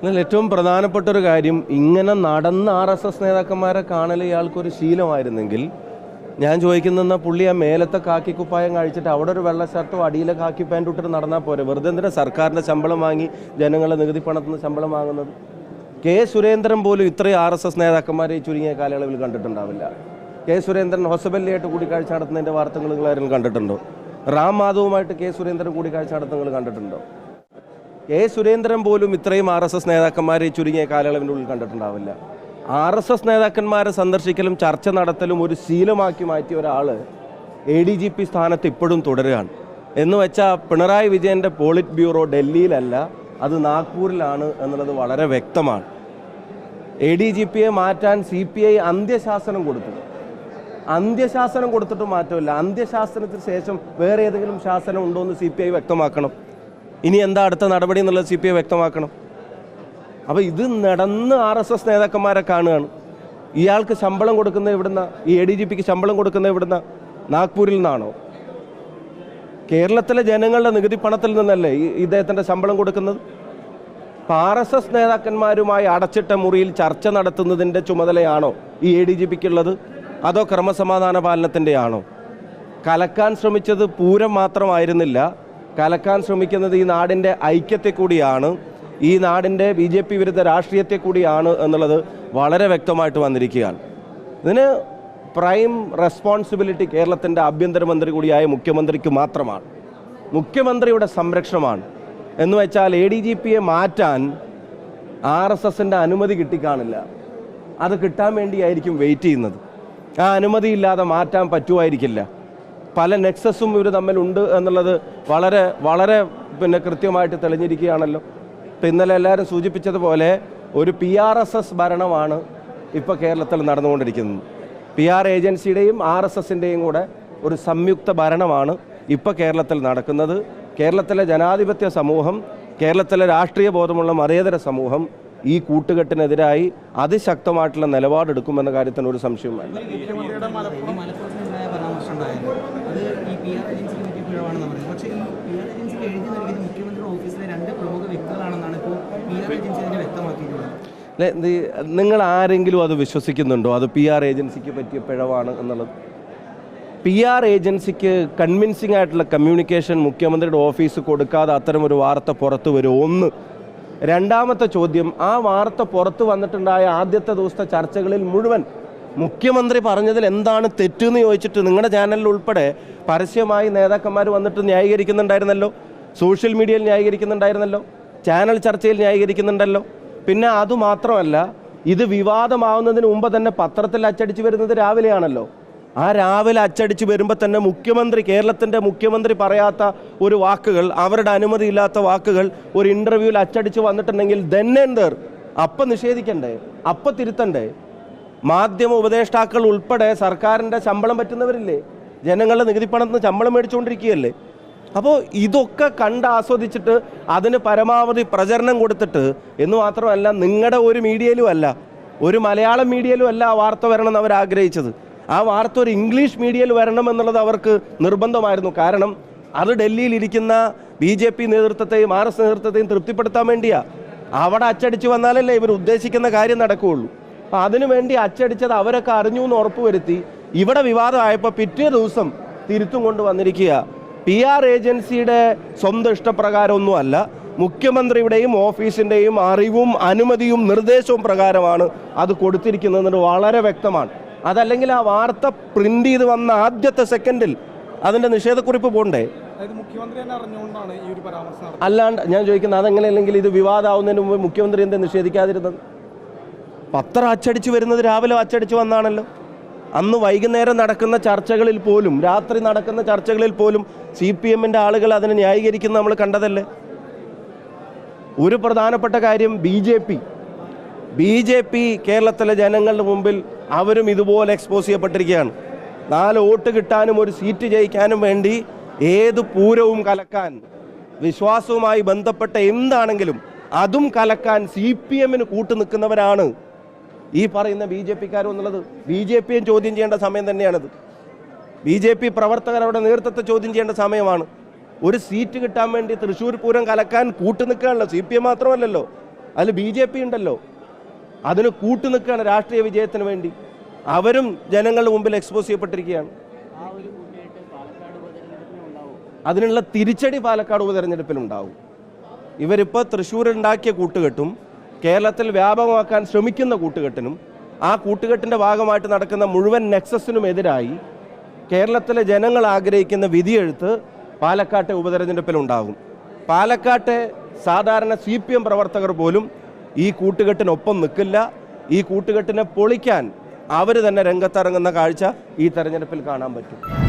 എന്നാൽ ഏറ്റവും പ്രധാനപ്പെട്ട ഒരു കാര്യം ഇങ്ങനെ നടന്ന ആർ എസ് എസ് നേതാക്കന്മാരെ കാണൽ ഇയാൾക്കൊരു ശീലമായിരുന്നെങ്കിൽ ഞാൻ ചോദിക്കുന്ന പുള്ളി ആ മേലത്തെ കാക്കി കുപ്പായം കഴിച്ചിട്ട് അവിടെ ഒരു വെള്ള ഷർട്ടും അടിയിലെ കാക്കി പാന്റും ഇട്ടിട്ട് നടന്നാൽ പോരെ? വെറുതെ എന്തിനാ സർക്കാരിന്റെ ശമ്പളം വാങ്ങി ജനങ്ങളെ നികുതി പണത്തിൽ നിന്ന് ശമ്പളം വാങ്ങുന്നത്? കെ സുരേന്ദ്രൻ പോലും ഇത്രയും ആർ എസ് എസ് നേതാക്കന്മാരെ ചുരുങ്ങിയ കാലയളവിൽ കണ്ടിട്ടുണ്ടാവില്ല. കെ സുരേന്ദ്രൻ ഹൊസബല്ലിയായിട്ട് കൂടിക്കാഴ്ച നടത്തുന്നതിന്റെ വാർത്തകൾ നിങ്ങളാരും കണ്ടിട്ടുണ്ടോ? റാം മാധവുമായിട്ട് കെ സുരേന്ദ്രൻ കൂടിക്കാഴ്ച നടത്തുന്നത് കണ്ടിട്ടുണ്ടോ? കെ സുരേന്ദ്രൻ പോലും ഇത്രയും ആർ എസ് എസ് നേതാക്കന്മാരെ ചുരുങ്ങിയ കാലയളവിന്റെ ഉള്ളിൽ കണ്ടിട്ടുണ്ടാവില്ല. ആർ എസ് എസ് നേതാക്കന്മാരെ സന്ദർശിക്കലും ചർച്ച നടത്തലും ഒരു ശീലമാക്കി മാറ്റിയ ഒരാൾ എ ഡി ജി പി സ്ഥാനത്ത് ഇപ്പോഴും തുടരുകയാണ്. എന്ന് വെച്ചാൽ പിണറായി വിജയന്റെ പോളിറ്റ് ബ്യൂറോ ഡൽഹിയിലല്ല അത് നാഗ്പൂരിലാണ് എന്നുള്ളത് വളരെ വ്യക്തമാണ്. എ ഡി ജി പിയെ മാറ്റാൻ സി പി ഐ അന്ത്യശാസനം കൊടുത്തു. അന്ത്യശാസനം കൊടുത്തിട്ട് മാറ്റമില്ല. അന്ത്യശാസനത്തിന് ശേഷം വേറെ ഏതെങ്കിലും ശാസനം ഉണ്ടോ എന്ന് സി പി ഐ വ്യക്തമാക്കണം. ഇനി എന്താ അടുത്ത നടപടി എന്നുള്ളത് സി പി ഐ വ്യക്തമാക്കണം. അപ്പോൾ ഇത് നടന്ന് ആർ എസ് എസ് നേതാക്കന്മാരെ കാണുകയാണ്. ഇയാൾക്ക് ശമ്പളം കൊടുക്കുന്നത് എവിടുന്ന ഈ എ ഡി ജി പിക്ക് ശമ്പളം കൊടുക്കുന്നത് എവിടുന്ന നാഗ്പൂരിൽ നിന്നാണോ? കേരളത്തിലെ ജനങ്ങളുടെ നികുതി പണത്തിൽ നിന്നല്ലേ ഇദ്ദേഹത്തിന്റെ ശമ്പളം കൊടുക്കുന്നത്? അപ്പം ആർ എസ് എസ് നേതാക്കന്മാരുമായി അടച്ചിട്ട മുറിയിൽ ചർച്ച നടത്തുന്നതിന്റെ ചുമതലയാണോ ഈ എ ഡി ജി പിക്കുള്ളത് അതോ ക്രമസമാധാന പാലനത്തിന്റെ ആണോ കലക്കാൻ ശ്രമിച്ചത് പൂരം മാത്രമായിരുന്നില്ല കലക്കാൻ ശ്രമിക്കുന്നത് ഈ നാടിന്റെ ഐക്യത്തെ കൂടിയാണ്. ഈ നാടിന്റെ ബി ജെ പി വിരുദ്ധ രാഷ്ട്രീയത്തെ കൂടിയാണ് എന്നുള്ളത് വളരെ വ്യക്തമായിട്ട് വന്നിരിക്കുകയാണ്. ഇതിന് പ്രൈം റെസ്പോൺസിബിലിറ്റി കേരളത്തിന്റെ ആഭ്യന്തരമന്ത്രി കൂടിയായ മുഖ്യമന്ത്രിക്ക് മാത്രമാണ്. മുഖ്യമന്ത്രിയുടെ സംരക്ഷണമാണ്. എന്ന് വെച്ചാൽ എ ഡി ജി പിയെ മാറ്റാൻ ആർ എസ് എസിന്റെ അനുമതി കിട്ടിക്കാണില്ല. അത് കിട്ടാൻ വേണ്ടിയായിരിക്കും വെയിറ്റ് ചെയ്യുന്നത്. ആ അനുമതിയില്ലാതെ മാറ്റാൻ പറ്റുമായിരിക്കില്ല. പല നെക്സസും ഇവർ തമ്മിലുണ്ട് എന്നുള്ളത് വളരെ വളരെ പിന്നെ കൃത്യമായിട്ട് തെളിഞ്ഞിരിക്കുകയാണല്ലോ. ഇപ്പം ഇന്നലെ എല്ലാവരും സൂചിപ്പിച്ചതുപോലെ ഒരു പി ആർ എസ് എസ് ഭരണമാണ് ഇപ്പോൾ കേരളത്തിൽ നടന്നുകൊണ്ടിരിക്കുന്നത്. പി ആർ ഏജൻസിയുടെയും ആർ എസ് എസിന്റെയും കൂടെ ഒരു സംയുക്ത ഭരണമാണ് ഇപ്പോൾ കേരളത്തിൽ നടക്കുന്നത്. കേരളത്തിലെ ജനാധിപത്യ സമൂഹം കേരളത്തിലെ രാഷ്ട്രീയ ബോധമുള്ള മതേതര സമൂഹം ഈ കൂട്ടുകെട്ടിനെതിരായി അതിശക്തമായിട്ടുള്ള നിലപാടെടുക്കുമെന്ന കാര്യത്തിന് ഒരു സംശയവും ഉണ്ടായിരുന്നു അത് ഈ പി ആർ ഏജൻസിക്ക് പറ്റിയ പിഴവാണെന്ന് പറയുന്നത് പക്ഷേ ഈ പി ആർ ഏജൻസിക്ക് എഴുതി നൽകിയത് മുഖ്യമന്ത്രിയുടെ ഓഫീസിലെ രണ്ട് പ്രമുഖ വ്യക്തികളാണെന്നാണ് ഇപ്പോൾ പി ആർ ഏജൻസി അതിനെ വ്യക്തമാക്കിയിട്ടുള്ളത്. അല്ലെ, നിങ്ങൾ ആരെങ്കിലും അത് വിശ്വസിക്കുന്നുണ്ടോ? അത് പി ആർ ഏജൻസിക്ക് പറ്റിയ പിഴവാണ് എന്നുള്ളത്? പി ആർ ഏജൻസിക്ക് കൺവിൻസിംഗ് ആയിട്ടുള്ള കമ്മ്യൂണിക്കേഷൻ മുഖ്യമന്ത്രിയുടെ ഓഫീസ് കൊടുക്കാതെ അത്തരം ഒരു വാർത്ത പുറത്തു വരും ഒന്ന്. രണ്ടാമത്തെ ചോദ്യം ആ വാർത്ത പുറത്തു വന്നിട്ടുണ്ടായ ആദ്യത്തെ ദിവസത്തെ ചർച്ചകളിൽ മുഴുവൻ മുഖ്യമന്ത്രി പറഞ്ഞതിൽ എന്താണ് തെറ്റെന്ന് ചോദിച്ചിട്ട് നിങ്ങളുടെ ചാനലിൽ ഉൾപ്പെടെ പരസ്യമായി നേതാക്കന്മാർ വന്നിട്ട് ന്യായീകരിക്കുന്നുണ്ടായിരുന്നല്ലോ? സോഷ്യൽ മീഡിയയിൽ ന്യായീകരിക്കുന്നുണ്ടായിരുന്നല്ലോ? ചാനൽ ചർച്ചയിൽ ന്യായീകരിക്കുന്നുണ്ടല്ലോ? പിന്നെ അതുമാത്രമല്ല ഇത് വിവാദമാവുന്നതിന് മുമ്പ് തന്നെ പത്രത്തിൽ അച്ചടിച്ച് വരുന്നത് രാവിലെയാണല്ലോ. ആ രാവിലെ അച്ചടിച്ച് വരുമ്പോൾ തന്നെ മുഖ്യമന്ത്രി കേരളത്തിന്റെ മുഖ്യമന്ത്രി പറയാത്ത ഒരു വാക്കുകൾ അവരുടെ അനുമതിയില്ലാത്ത വാക്കുകൾ ഒരു ഇന്റർവ്യൂവിൽ അച്ചടിച്ച് വന്നിട്ടുണ്ടെങ്കിൽ ദെന്നെന്തർ അപ്പം നിഷേധിക്കണ്ടേ? അപ്പം തിരുത്തണ്ടേ? മാധ്യമ ഉപദേഷ്ടാക്കൾ ഉൾപ്പെടെ സർക്കാരിന്റെ ശമ്പളം പറ്റുന്നവരില്ലേ? ജനങ്ങളുടെ നികുതി പണത്തിൽ നിന്ന് ശമ്പളം മേടിച്ചുകൊണ്ടിരിക്കുകയല്ലേ? അപ്പോൾ ഇതൊക്കെ കണ്ട് ആസ്വദിച്ചിട്ട് അതിന് പരമാവധി പ്രചരണം കൊടുത്തിട്ട് എന്ന് മാത്രമല്ല നിങ്ങളുടെ ഒരു മീഡിയയിലും അല്ല ഒരു മലയാളം മീഡിയയിലും അല്ല ആ വാർത്ത വരണമെന്ന് അവർ ആഗ്രഹിച്ചത്. ആ വാർത്ത ഒരു ഇംഗ്ലീഷ് മീഡിയയിൽ വരണം എന്നുള്ളത് അവർക്ക് നിർബന്ധമായിരുന്നു. കാരണം അത് ഡൽഹിയിൽ ഇരിക്കുന്ന ബി ജെ പി നേതൃത്വത്തെയും ആർ എസ് നേതൃത്വത്തെയും തൃപ്തിപ്പെടുത്താൻ വേണ്ടിയാ. അവിടെ അച്ചടിച്ച് വന്നാലല്ലേ ഇവർ ഉദ്ദേശിക്കുന്ന കാര്യം നടക്കുകയുള്ളൂ. അപ്പം അതിനുവേണ്ടി അച്ചടിച്ചത് അവരൊക്കെ അറിഞ്ഞു എന്ന് ഉറപ്പുവരുത്തി ഇവിടെ വിവാദമായപ്പോൾ പിറ്റേ ദിവസം തിരുത്തും കൊണ്ട് വന്നിരിക്കുക പി ആർ ഏജൻസിയുടെ സ്വന്തം ഇഷ്ടപ്രകാരമൊന്നുമല്ല. മുഖ്യമന്ത്രിയുടെയും ഓഫീസിന്റെയും അറിവും അനുമതിയും നിർദ്ദേശവും പ്രകാരമാണ് അത് കൊടുത്തിരിക്കുന്നത് വളരെ വ്യക്തമാണ്. അതല്ലെങ്കിൽ ആ വാർത്ത പ്രിന്റ് ചെയ്ത് വന്ന ആദ്യത്തെ സെക്കൻഡിൽ അതിന്റെ നിഷേധക്കുറിപ്പ് പോണ്ടേ? അല്ലാണ്ട് ഞാൻ ചോദിക്കുന്നത് അതെങ്ങനെയല്ലെങ്കിൽ ഇത് വിവാദമാവുന്നതിന് മുമ്പ് മുഖ്യമന്ത്രി എന്താ നിഷേധിക്കാതിരുന്നത്? പത്രം അച്ചടിച്ചു വരുന്നത് രാവിലെ അച്ചടിച്ചു വന്നാണല്ലോ. അന്ന് വൈകുന്നേരം നടക്കുന്ന ചർച്ചകളിൽ പോലും രാത്രി നടക്കുന്ന ചർച്ചകളിൽ പോലും സി പി എമ്മിന്റെ ആളുകൾ അതിനെ ന്യായീകരിക്കുന്ന നമ്മൾ കണ്ടതല്ലേ? ഒരു പ്രധാനപ്പെട്ട കാര്യം B J P. B J P കേരളത്തിലെ ജനങ്ങളുടെ മുമ്പിൽ അവരും ഇതുപോലെ എക്സ്പോസ് ചെയ്യപ്പെട്ടിരിക്കുകയാണ്. നാല് വോട്ട് കിട്ടാനും ഒരു സീറ്റ് ജയിക്കാനും വേണ്ടി ഏത് പൂരവും കലക്കാൻ വിശ്വാസവുമായി ബന്ധപ്പെട്ട എന്താണെങ്കിലും അതും കലക്കാൻ സി പി എമ്മിന് കൂട്ടു നിൽക്കുന്നവരാണ് ഈ പറയുന്ന ബി ജെ പിക്കാരും എന്നുള്ളത് ബി ജെ പിയും ചോദ്യം ചെയ്യേണ്ട സമയം തന്നെയാണിത്. ബി ജെ പി പ്രവർത്തകരുടെ നേതൃത്വത്തെ ചോദ്യം ചെയ്യേണ്ട സമയമാണ്. ഒരു സീറ്റ് കിട്ടാൻ വേണ്ടി തൃശ്ശൂർ പൂരം കലക്കാൻ കൂട്ടു നിൽക്കുകയാണല്ലോ. സി പി എം മാത്രമല്ലല്ലോ. അതിൽ ബി ജെ പി ഉണ്ടല്ലോ. അതിന് കൂട്ടുനിൽക്കുകയാണ് രാഷ്ട്രീയ വിജയത്തിന് വേണ്ടി. അവരും ജനങ്ങളുടെ മുമ്പിൽ എക്സ്പോസ് ചെയ്യപ്പെട്ടിരിക്കുകയാണ്. അതിനുള്ള തിരിച്ചടി പാലക്കാട് ഉപതെരഞ്ഞെടുപ്പിലുണ്ടാവും ഇവരിപ്പോൾ തൃശ്ശൂരുണ്ടാക്കിയ കൂട്ടുകെട്ടും കേരളത്തിൽ വ്യാപകമാക്കാൻ ശ്രമിക്കുന്ന കൂട്ടുകെട്ടിനും ആ കൂട്ടുകെട്ടിന്റെ ഭാഗമായിട്ട് നടക്കുന്ന മുഴുവൻ നെക്സസിനുമെതിരായി കേരളത്തിലെ ജനങ്ങൾ ആഗ്രഹിക്കുന്ന വിധിയെഴുത്ത് പാലക്കാട്ടെ ഉപതെരഞ്ഞെടുപ്പിൽ ഉണ്ടാകും പാലക്കാട്ടെ സാധാരണ സി പി എം പ്രവർത്തകർ പോലും ഈ കൂട്ടുകെട്ടിനൊപ്പം നിൽക്കില്ല. ഈ കൂട്ടുകെട്ടിനെ പൊളിക്കാൻ അവർ തന്നെ രംഗത്തിറങ്ങുന്ന കാഴ്ച ഈ തെരഞ്ഞെടുപ്പിൽ കാണാൻ പറ്റും.